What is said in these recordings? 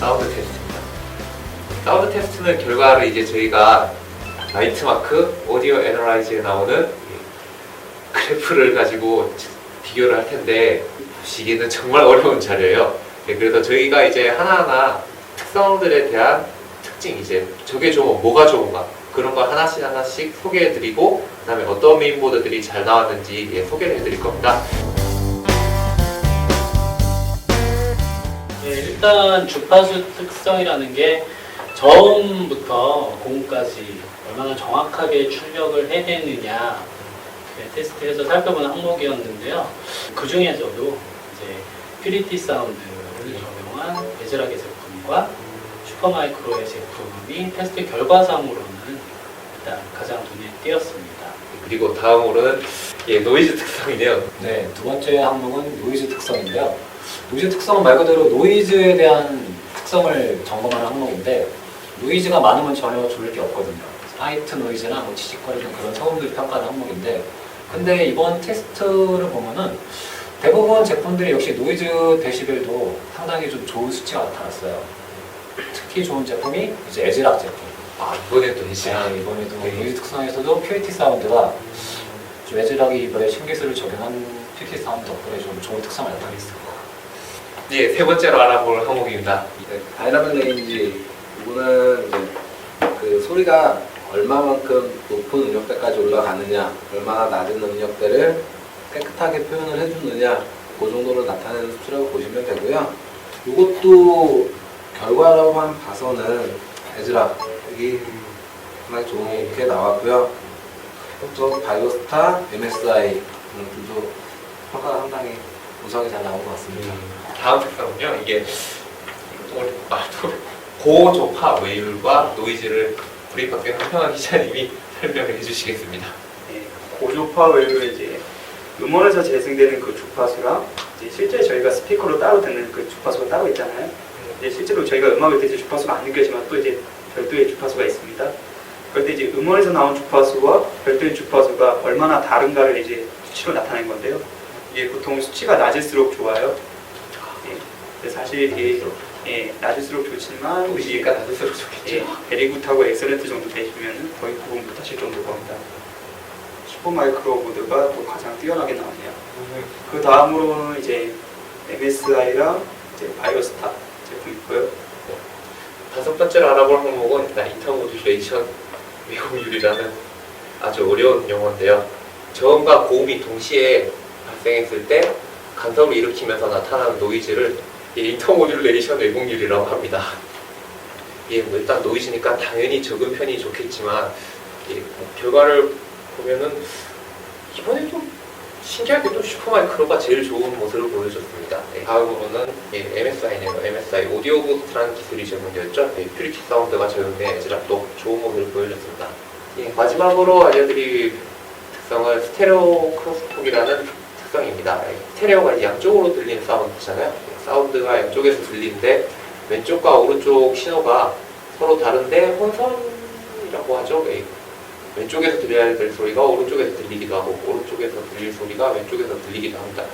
사운드 테스트입니다. 사운드 테스트는 결과를 이제 저희가 나이트마크 오디오 애널라이즈에 나오는 이 그래프를 가지고 비교를 할 텐데 보시기에는 정말 어려운 자료예요. 네, 그래서 저희가 이제 하나하나 특성들에 대한 특징 이제 저게 좋은 뭐가 좋은가 그런 걸 하나씩 하나씩 소개해드리고 그다음에 어떤 메인보드들이 잘 나왔는지 예, 소개를 해드릴 겁니다. 일단 주파수 특성이라는 게 저음부터 고음까지 얼마나 정확하게 출력을 해내느냐 네, 테스트해서 살펴본 항목이었는데요. 그 중에서도 이제 퓨리티 사운드를 적용한 베즈락의 제품과 슈퍼마이크로의 제품이 테스트 결과상으로는 일단 가장 눈에 띄었습니다. 그리고 다음으로는 예, 노이즈 특성이네요. 네, 두 번째 항목은 노이즈 특성인데요. 노이즈 특성은 말 그대로 노이즈에 대한 특성을 점검하는 항목인데 노이즈가 많으면 전혀 좋을 게 없거든요. 화이트 노이즈나 뭐 지직거리는 그런 소음들 평가하는 항목인데 근데 이번 테스트를 보면은 대부분 제품들이 역시 노이즈 데시벨도 상당히 좀 좋은 수치가 나타났어요. 특히 좋은 제품이 이제 에즈락 제품. 아 이번에도 이제 네, 이번에도 네. 노이즈 특성에서도 퓨리티 사운드가 좀 에즈락이 이번에 신기술을 적용한 퓨리티 사운드 덕분에 좀 좋은 특성을 나타냈어요. 예, 세 번째로 알아볼 항목입니다. 네, 다이나믹 레인지 이거는 이제 그 소리가 얼마만큼 높은 음역대까지 올라가느냐, 얼마나 낮은 음역대를 깨끗하게 표현을 해주느냐, 그 정도로 나타내는 수치라고 보시면 되고요. 이것도 결과로만 봐서는 에즈라 여기 상당히 좋게 나왔고요. 또 바이오스타, MSI 음, 둘도 평가가 상당히 우상이 잘 나온 것 같습니다. 다음 특성은요. 이게 오늘 말도 고조파 웨이블과 노이즈를 우리 박경 한평한 기자님이 설명을 해주시겠습니다. 예, 고주파 외로 이제 음원에서 재생되는 그 주파수랑 이제 실제 저희가 스피커로 따로 듣는 그 주파수가 따로 있잖아요. 이제 실제로 저희가 음악을 때 주파수가 안 느껴지만 또 이제 별도의 주파수가 있습니다. 때 이제 음원에서 나온 주파수와 별도의 주파수가 얼마나 다른가를 이제 수치로 나타낸 건데요. 이게 보통 수치가 낮을수록 좋아요. 예, 사실 이게 예, 낮을수록 좋지만 이제 노이즈가 낮을수록 좋겠죠. 예, 베리굿하고 엑셀런트 정도 되시면 거의 구분 못하실 정도 겁니다. 슈퍼 마이크로 모드가 또 가장 뛰어나게 나오네요. 그 다음으로는 이제 MSI랑 이제 바이오스타 제품 있고요. 다섯 번째로 알아볼 항목은 나이터 모듈레이션 외국률이라는 아주 어려운 용어인데요. 저음과 고음이 동시에 발생했을 때 간섭을 일으키면서 나타나는 노이즈를 이 인터모듈레이션 왜곡률이라고 합니다. 예, 뭐 일단 노이즈니까 당연히 적은 편이 좋겠지만 예, 뭐 결과를 보면은 이번에도 신기하게도 슈퍼마이크로가 제일 좋은 모습을 보여줬습니다. 네, 다음으로는 예, MSI네요. MSI 오디오 부스트라는 기술이 적용되었죠. 예, 퓨리티 사운드가 적용된 에즈락도 좋은 모습을 보여줬습니다. 예, 마지막으로 알려드릴 특성은 스테레오 크로스톡이라는 특성입니다. 예, 스테레오가 이제 양쪽으로 들리는 사운드잖아요. 예, 사운드가 양쪽에서 들리는데 왼쪽과 오른쪽 신호가 서로 다른데 혼선이라고 하죠. 예, 왼쪽에서 들려야 될 소리가 오른쪽에서 들리기도 하고 오른쪽에서 들릴 소리가 왼쪽에서 들리기도 합니다.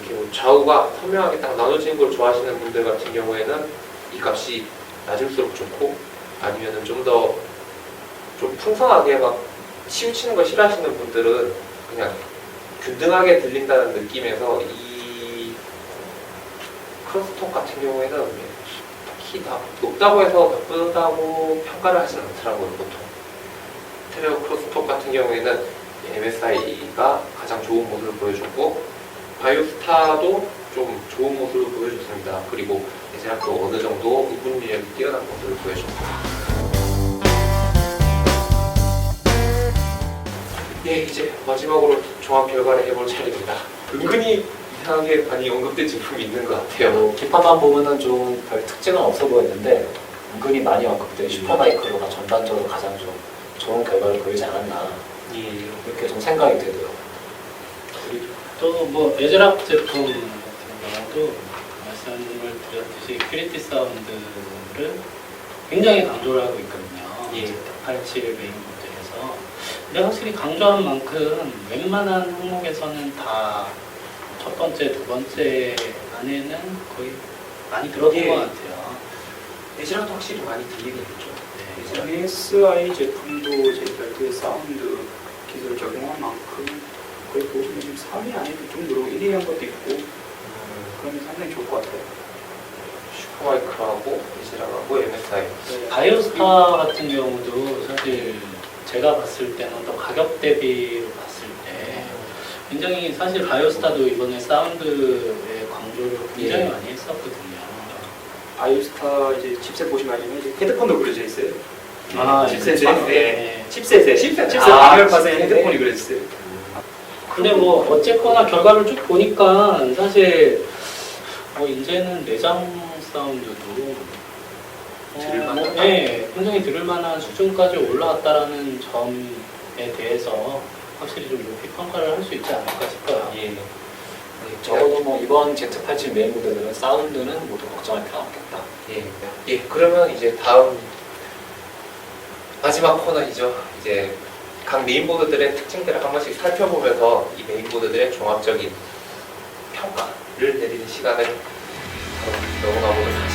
이렇게 뭐 좌우가 선명하게 딱 나눠지는 걸 좋아하시는 분들 같은 경우에는 이 값이 낮을수록 좋고 아니면은 좀 더좀 풍성하게 막 치우치는 걸 싫어하시는 분들은 그냥 균등하게 들린다는 느낌에서 이 크로스톡 같은 경우에는 딱히 다 높다고 해서 나쁘다고 평가를 하지는 않더라고요 보통. 스테레오 크로스톡 같은 경우에는 MSI가 가장 좋은 모습을 보여줬고 바이오스타도 좀 좋은 모습을 보여줬습니다. 그리고 제작도 어느 정도 이분율이 뛰어난 모습을 보여줬고 네 이제 마지막으로 종합 결과를 해볼 차례입니다. 은근히 이상하게 많이 언급된 제품이 있는 것 같아요. 뭐 기판만 보면은 좀 별 특징은 없어 보였는데 은근히 많이 언급된 슈퍼마이크로가 전반적으로 가장 좀 좋은 결과를 보이지 않았나 예. 이렇게 좀 생각이 되고요. 또 뭐 에즈락 제품 같은 경우도 말씀을 드렸듯이 큐리티 사운드를 굉장히 강조를 하고 있거든요. 예. 87 메인 근데 확실히 강조한 만큼 웬만한 항목에서는 다 첫 번째, 두 번째 안에는 거의 많이 들어본 예. 것 같아요. 예시랑도 확실히 많이 들리겠죠. 네. MSI 제품도 이제 별도의 사운드 기술을 적용한 만큼 거의 보시면 지금 3위 안에 들 정도로 1위 한 것도 있고 그러면 상당히 좋을 것 같아요. 슈퍼마이크하고 예시랑하고 MSI. 네. 바이오스타 같은 경우도 사실 제가 봤을 때는 또 가격 대비로 봤을 때 굉장히 사실 바이오스타도 이번에 사운드의 강조를 굉장히 예. 많이 했었거든요. 아이오스타 이제 칩셋 보시면 알지만 이제 헤드폰도 그려져 있어요. 아, 칩셋에 예. 네. 네. 칩셋에 칩셋 칩셋 아, 칩셋에. 헤드폰이 그려져 있어요. 근데 뭐 어쨌거나 결과를 쭉 보니까 사실 뭐 이제는 내장 사운드도 뭐, 네, 굉장히 들을 만한 수준까지 올라왔다라는 점에 대해서 확실히 좀 높이 평가를 할 수 있지 않을까 싶어요. 예. 적어도 뭐 이번 Z87 메인 모델은 사운드는 모두 걱정할 필요 없겠다. 예. 예. 그러면 이제 다음 마지막 코너이죠. 이제 각 메인보드들의 특징들을 한 번씩 살펴보면서 이 메인보드들의 종합적인 평가를 내리는 시간을 바로 넘어가 보도록